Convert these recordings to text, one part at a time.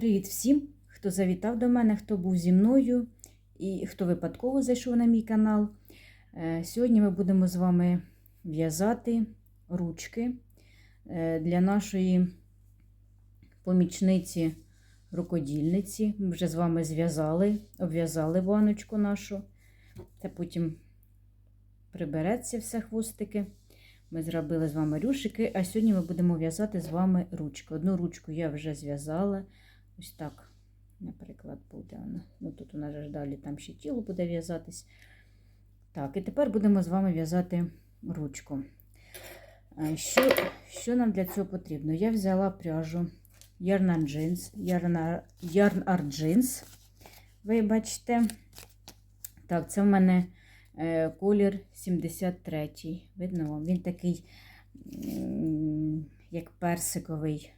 Привіт всім, хто завітав до мене, хто був зі мною і хто випадково зайшов на мій канал. Е, Сьогодні ми будемо з вами в'язати ручки е, для нашої помічниці рукодільниці. Ми вже з вами зв'язали, обв'язали баночку нашу. Та потім прибереться все хвостики. Ми зробили з вами рюшики, а сьогодні ми будемо в'язати з вами ручки. Одну ручку я вже зв'язала. Ось так, наприклад, буде. Ну, тут у нас ж далі там ще тіло буде в'язатись. Так, і тепер будемо з вами в'язати ручку. Що, що нам для цього потрібно? Я взяла пряжу Yarn Jeans, Yarn, Yarn. Ви бачите, так, це в мене е, колір 73. Видно вам? Він такий, як персиковий.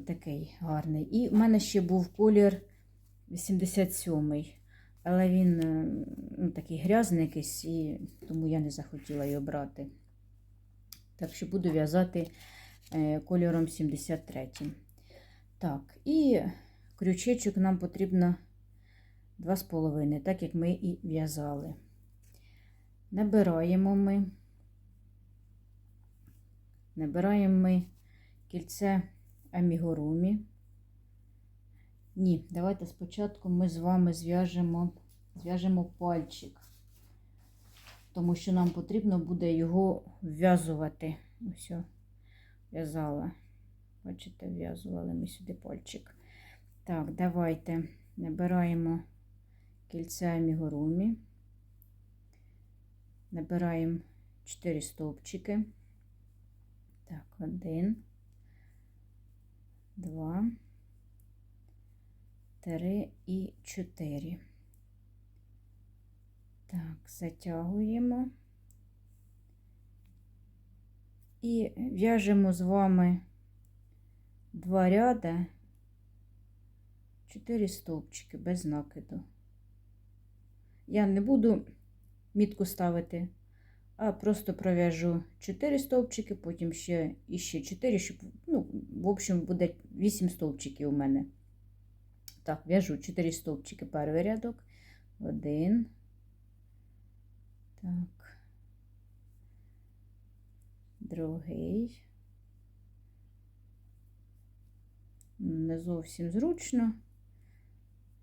Такий гарний. І в мене ще був колір 87-й. Але він е, ну, такий грязний якийсь, і тому я не захотіла його брати. Так що буду в'язати е, кольором 73. Так, і крючечок нам потрібно 2,5, так як ми і в'язали. Набираємо ми, набираємо ми кільце амігурумі. Ні, давайте спочатку ми з вами зв'яжемо зв'яжемо пальчик, тому що нам потрібно буде його вв'язувати. Ось, в'язала. Бачите, вв'язували ми сюди пальчик. Так, давайте набираємо кільце амігурумі, набираємо 4 стовпчики. Так, один. Два, три і чотири. Так, затягуємо і в'яжемо з вами два ряда, чотири стовпчики без накиду. Я не буду мітку ставити, а просто пров'яжу 4 стовпчики, потім ще і ще 4, щоб, ну, в общем, буде 8 стовпчиків у мене. Так, в'яжу 4 стовпчики, перший рядок, один. Так, другий. Не зовсім зручно.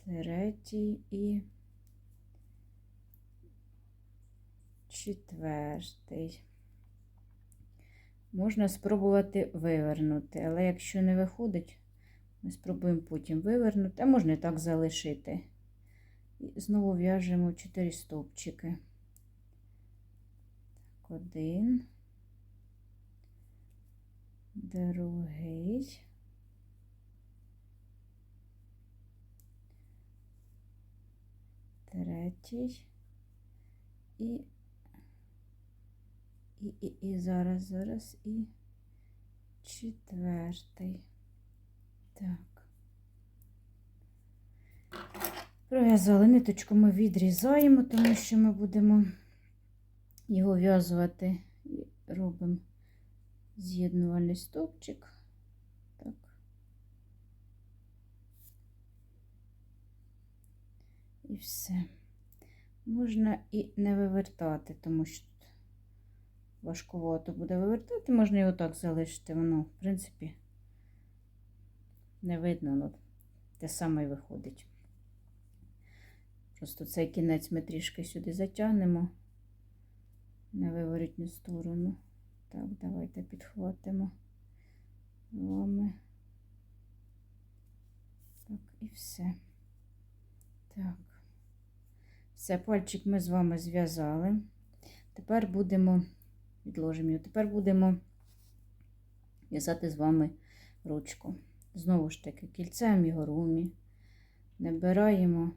Третій і четвертий. Можна спробувати вивернути, але якщо не виходить, ми спробуємо потім вивернути, а можна і так залишити. І знову в'яжемо 4 стовпчики. Так, один, другий. Третій і і, і, і зараз, зараз і четвертий. Так. Пров'язали ниточку ми відрізаємо, тому що ми будемо його в'язувати і робимо з'єднувальний стовпчик. Так. І все. Можна і не вивертати, тому що важкувато буде вивертати, можна його так залишити, воно, в принципі, не видно, ну, те саме й виходить. Просто цей кінець ми трішки сюди затягнемо на виворітню сторону. Так, давайте підхватимо вами. Так, і все. Так. Все, пальчик ми з вами зв'язали. Тепер будемо відложимо його. Тепер будемо в'язати з вами ручку. Знову ж таки, кільцем гурумі набираємо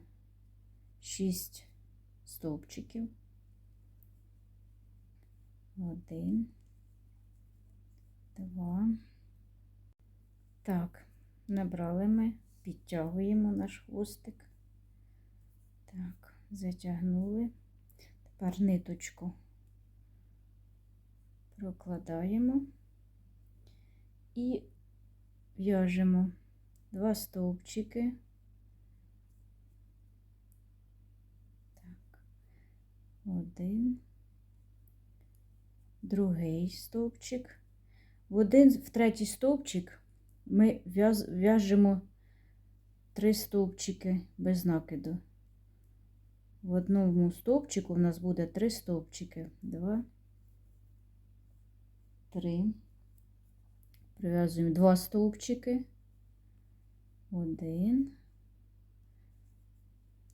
6 стовпчиків. Один, два. Так, набрали ми, підтягуємо наш хвостик. Так, затягнули. Тепер ниточку прокладаємо і в'яжемо два стовпчики. Так, один, другий стовпчик. В один, в третій стовпчик ми в'яжемо три стовпчики без накиду. В одному стовпчику в нас буде три стовпчики. Два, три. Прив'язуємо два стовпчики. Один,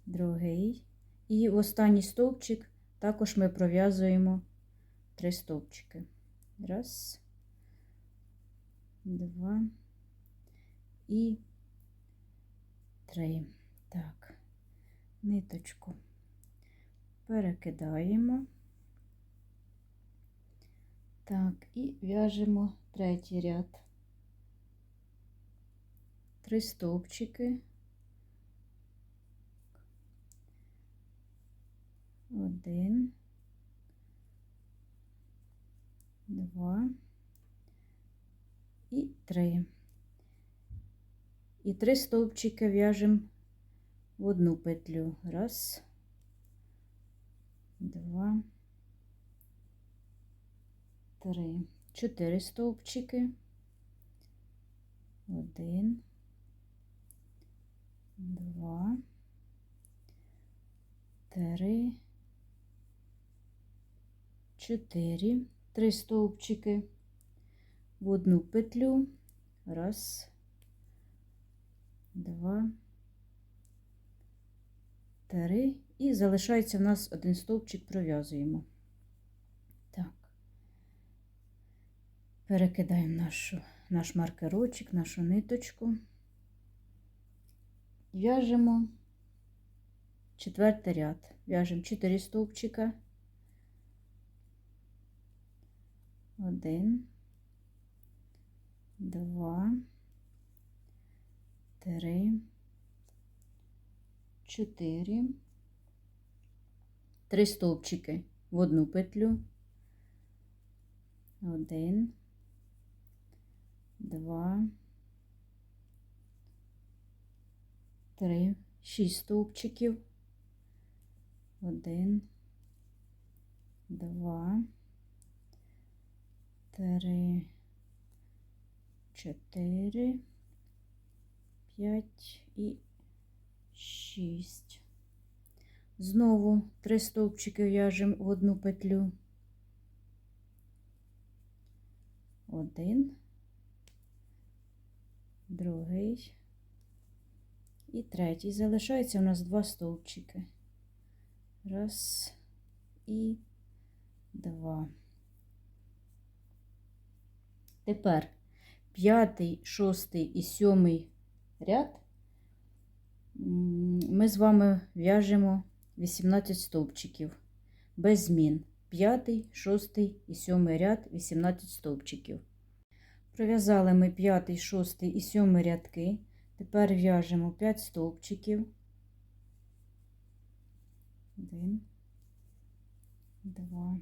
другий. І останній стовпчик також ми пров'язуємо три стовпчики. Раз, два і три. Так, ниточку перекидаємо. Так, і в'яжемо третій ряд. Три стовпчики. Один, два і три. І три стовпчики в'яжемо в одну петлю. Раз, два, три, чотири стовпчики. Один, два, три, чотири. Три стовпчики в одну петлю. Раз, два, три. І залишається в нас один стовпчик, пров'язуємо. Так. Перекидаємо нашу, наш маркерочок, нашу ниточку. В'яжемо четвертий ряд. В'яжемо 4 стовпчика. Один, два, три, чотири. Три стовпчики в одну петлю. Один, два, три, шість стовпчиків. Один, два, три, чотири, п'ять. І шість. Знову три стовпчики в'яжемо в одну петлю. Один, другий і третій. Залишається у нас два стовпчики. Раз і два. Тепер п'ятий, шостий і сьомий ряд ми з вами в'яжемо 18 стовпчиків без змін. П'ятий, шостий і сьомий ряд 18 стовпчиків. Пров'язали ми п'ятий, шостий і сьомий рядки. Тепер в'яжемо 5 стовпчиків. Один, два,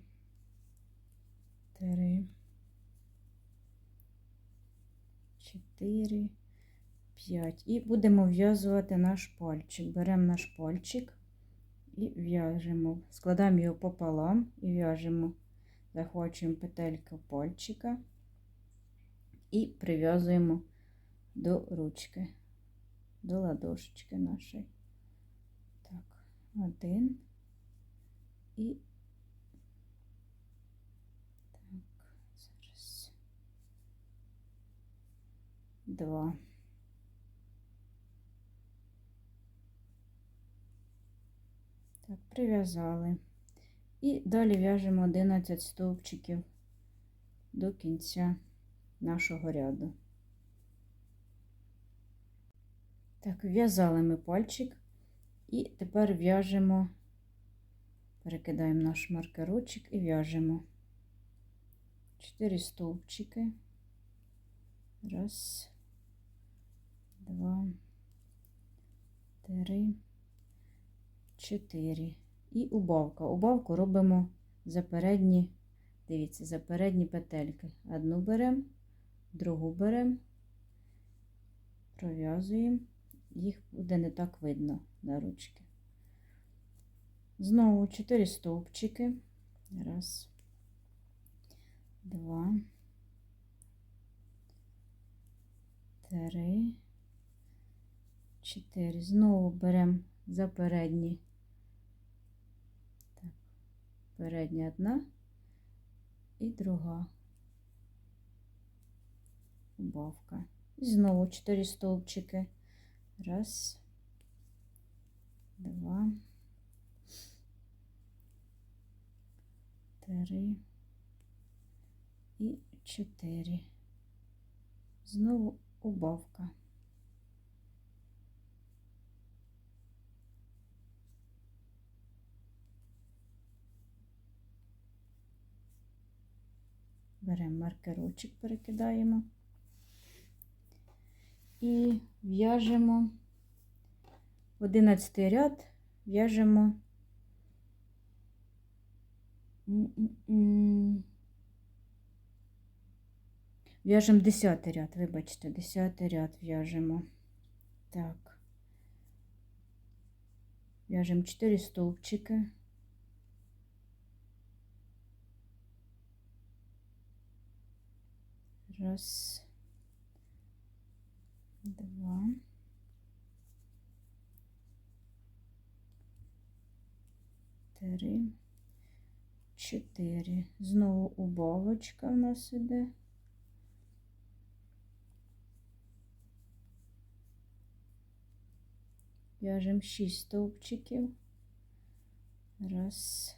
три, чотири, п'ять. І будемо в'язувати наш пальчик. Беремо наш пальчик і в'яжемо. Складаємо його пополам і в'яжемо, захвачуємо петельку пальчика і прив'язуємо до ручки, до ладошечки нашої. Так, один і так, зараз два. Так, прив'язали. І далі в'яжемо 11 стовпчиків до кінця нашого ряду. Так, в'язали ми пальчик, і тепер в'яжемо, перекидаємо наш маркерочок і в'яжемо 4 стовпчики. Раз, два, три. 4 і убавка. Убавку робимо за передні, дивіться, за передні петельки. Одну беремо, другу беремо, пров'язуємо, їх буде не так видно на ручки. Знову 4 стовпчики. Раз, два, три, чотири. Знову беремо за передні. Так, передня одна і друга убавка. І знову 4 стовпчики. Раз, два, три і чотири. Знову убавка. Беремо маркерочок, перекидаємо і в'яжемо в 11 ряд, в'яжемо В'яжемо 10 ряд, вибачте, 10 ряд в'яжемо. Так. В'яжемо 4 стовпчики. Раз, два, три, чотири. Знову убавочка в нас іде. В'яжемо 6 стовпчиків. Раз,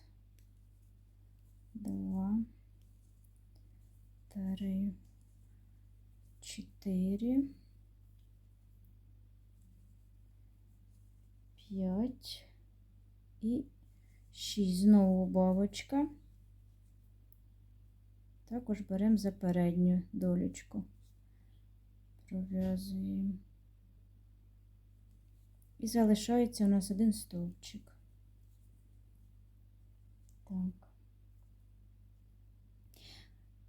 два, три, чотири, п'ять і шість. Знову бабочка. Також беремо за передню долічку, пров'язуємо. І залишається у нас один стовпчик. Так.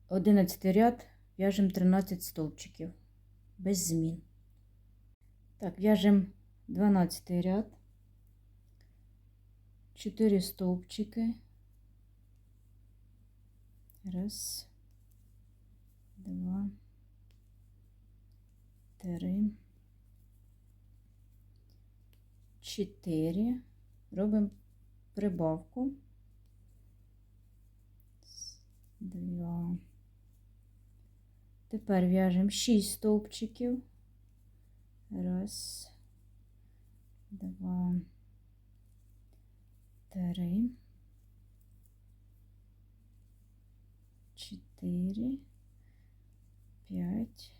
Одинадцятий ряд в'яжемо 13 стовпчиків без змін. Так, в'яжемо 12 ряд, 4 стовпчики. Раз, два, три. 4, робимо прибавку. 2. Тепер в'яжемо 6 стовпчиків. Раз, два, три, чотири, п'ять,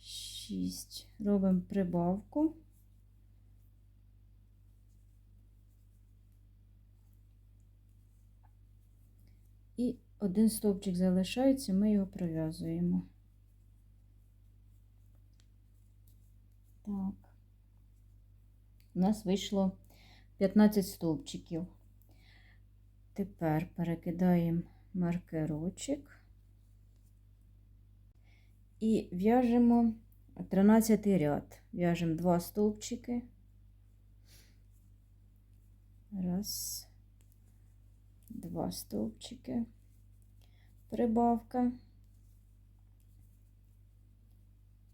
шість. Робимо прибавку. І один стовпчик залишається, ми його пров'язуємо. Так, у нас вийшло 15 стовпчиків. Тепер перекидаємо маркерочок і в'яжемо 13 ряд. В'яжемо 2 стовпчики. Раз два стовпчики, прибавка,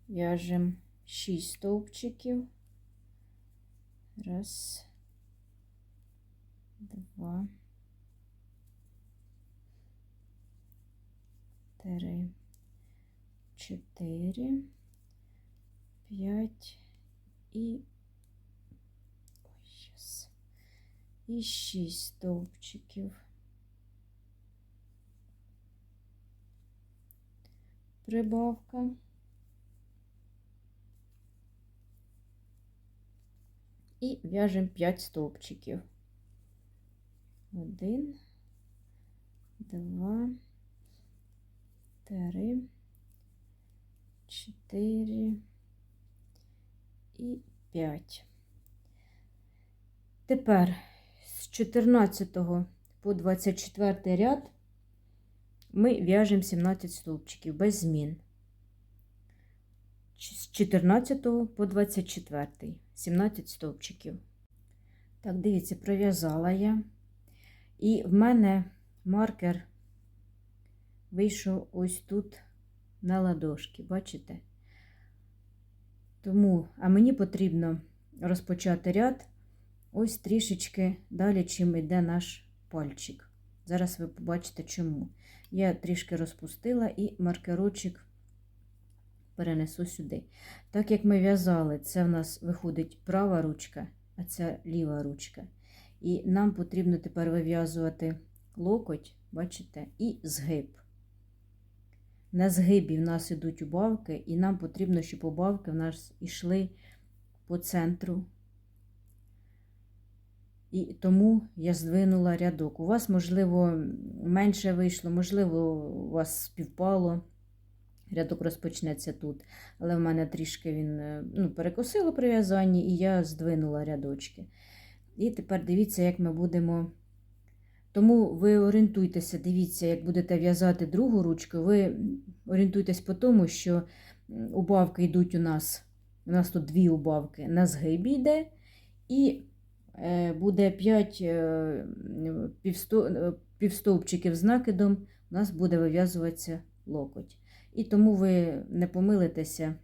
в'яжемо 6 стовпчиків, раз, два, три, чотири, п'ять і ой, щас, і шість стовпчиків. прибавка. І в'яжемо 5 стовпчиків. Один, два, три, чотири і п'ять. Тепер з 14 по 24 ряд ми в'яжемо 17 стовпчиків без змін. з 14 по 24, 17 стовпчиків. Так, дивіться, пров'язала я. І в мене маркер вийшов ось тут на ладошки, бачите? Тому, а мені потрібно розпочати ряд ось трішечки далі, чим йде наш пальчик. Зараз ви побачите чому. Я трішки розпустила і маркерочок перенесу сюди. Так як ми в'язали, це в нас виходить права ручка, а це ліва ручка. І нам потрібно тепер вив'язувати локоть, бачите, і згиб. На згибі в нас ідуть убавки, і нам потрібно, щоб убавки в нас йшли по центру. І тому я здвинула рядок. У вас, можливо, менше вийшло, можливо, у вас співпало. Рядок розпочнеться тут. Але в мене трішки він е, ну, перекосило при в'язанні, і я здвинула рядочки. І тепер дивіться, як ми будемо. Тому ви орієнтуйтеся, дивіться, як будете в'язати другу ручку, ви орієнтуйтесь по тому, що убавки йдуть у нас. У нас тут дві убавки на згибі йде, і е, буде 5 півстовпчиків з накидом, у нас буде вив'язуватися локоть. І тому ви не помилитеся,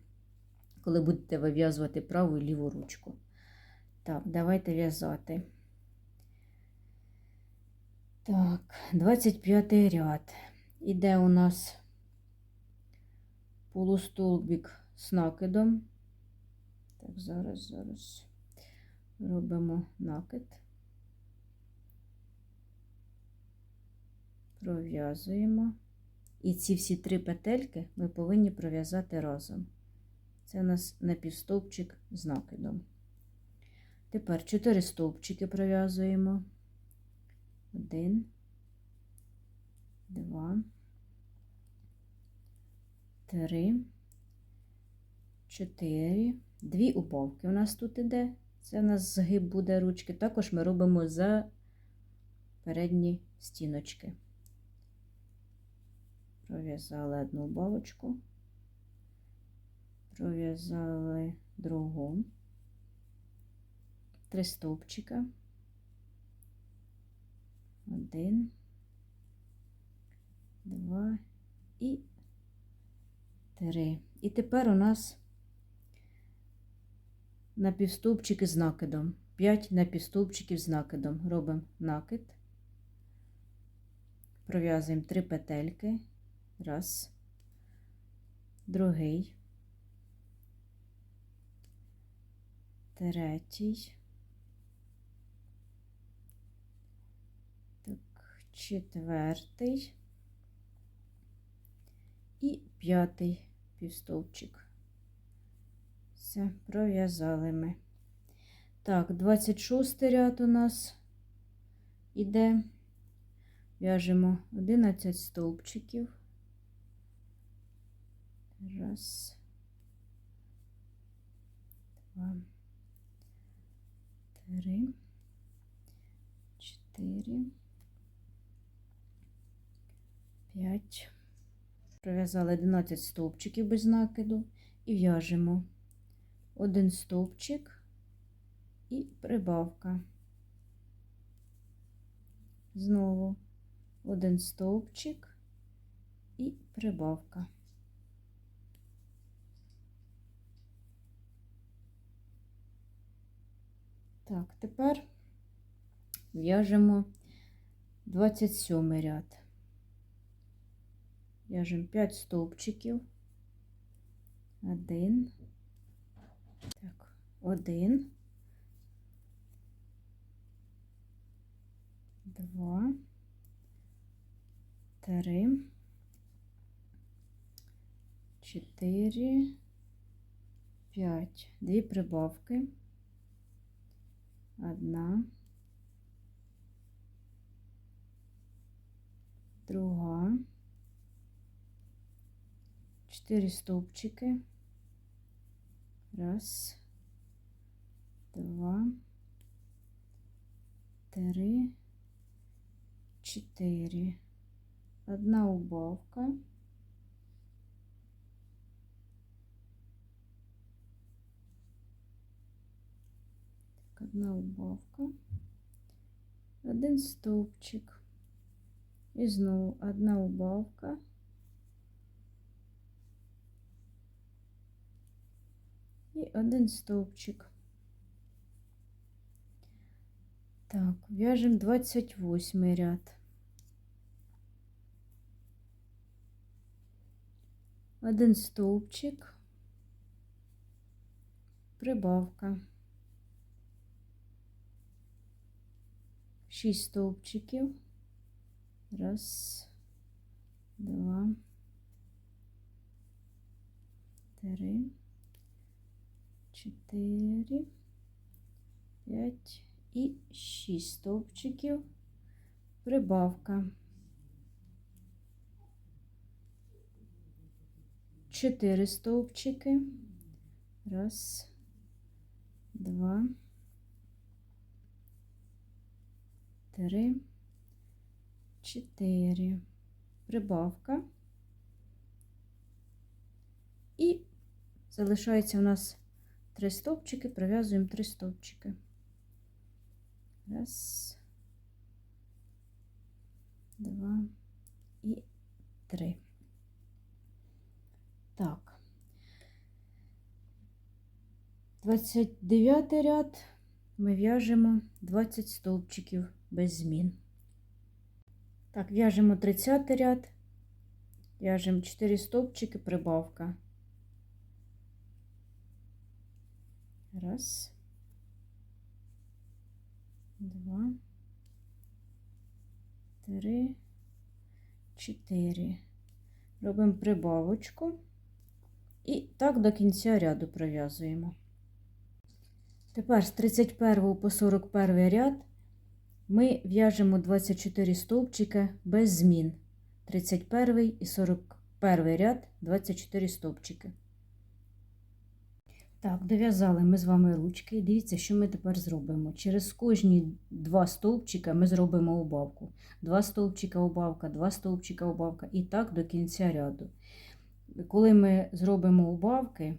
коли будете вив'язувати праву і ліву ручку. Так, давайте в'язати. Так, 25 ряд. Іде у нас полустолбик з накидом. Так, зараз, зараз робимо накид. Пров'язуємо. І ці всі три петельки ми повинні пров'язати разом. Це у нас напівстовпчик з накидом. Тепер 4 стовпчики пров'язуємо. Один, два, три, чотири. Дві убавки у нас тут іде. Це у нас згиб буде ручки. Також ми робимо за передні стіночки. Пров'язали одну убавочку, пров'язали другу, три стовпчика. Один, два і три. І тепер у нас напівстовпчики з накидом. П'ять напівстовпчиків з накидом. Робимо накид, пров'язуємо три петельки. Раз, другий, третій. Четвертий і п'ятий півстовпчик. Все, пров'язали ми. Так, 26 ряд у нас іде. В'яжемо 11 стовпчиків. Раз, два, три, чотири. 5. Пров'язали 11 стовпчиків без накиду і в'яжемо один стовпчик і прибавка. Знову один стовпчик і прибавка. Так, тепер в'яжемо 27 ряд. В'яжемо 5 стовпчиків. Один. Так, один. Два. Три. Чотири. П'ять. Дві прибавки. Одна. Друга. четыре столбчика, Раз, два, три, четыре. Одна убавка. Так, одна убавка. Один столбчик, І знову одна убавка. І один стовпчик. Так, в'яжемо 28 ряд. Один стовпчик, прибавка. Шість стовпчиків. Раз, два, три, чотири, п'ять і шість стовпчиків. Прибавка. Чотири стовпчики. Раз, два, три, чотири. Прибавка. І залишається у нас три стовпчики, пров'язуємо три стовпчики. Раз, два і три. Так. 29 ряд ми в'яжемо 20 стовпчиків без змін. Так, в'яжемо 30 ряд, в'яжемо 4 стовпчики, прибавка. Раз, два, три, чотири. Робимо прибавочку і так до кінця ряду пров'язуємо. Тепер з 31 по 41 ряд ми в'яжемо 24 стовпчика без змін. 31 і 41 ряд 24 стовпчики. Так, дов'язали ми з вами ручки. Дивіться, що ми тепер зробимо. Через кожні два стовпчика ми зробимо убавку. Два стовпчика убавка, два стовпчика убавка і так до кінця ряду. Коли ми зробимо убавки,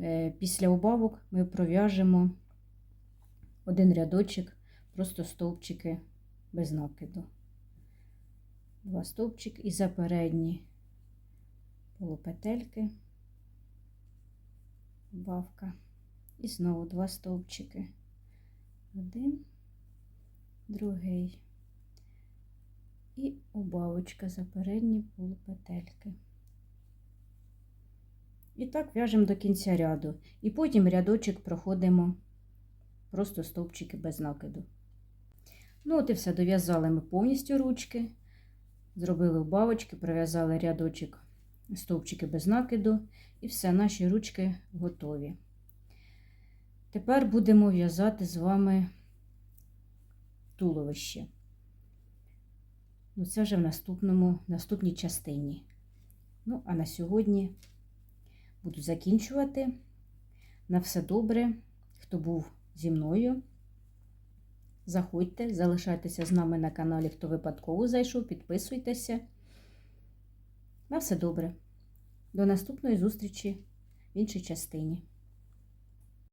е, після убавок ми пров'яжемо один рядочок, просто стовпчики без накиду. Два стовпчики і за передні полупетельки, убавка. І знову два стовпчики. Один, другий. І убавочка за передні полупетельки. І так в'яжемо до кінця ряду. І потім рядочок проходимо просто стовпчики без накиду. Ну, от і все, дов'язали ми повністю ручки, зробили убавочки, пров'язали рядочок стовпчики без накиду, і все, наші ручки готові. Тепер будемо в'язати з вами туловище. Ну, це вже в наступному, наступній частині. Ну, а на сьогодні буду закінчувати. На все добре. Хто був зі мною, заходьте, залишайтеся з нами на каналі, хто випадково зайшов, підписуйтеся. На все добре. До наступної зустрічі в іншій частині.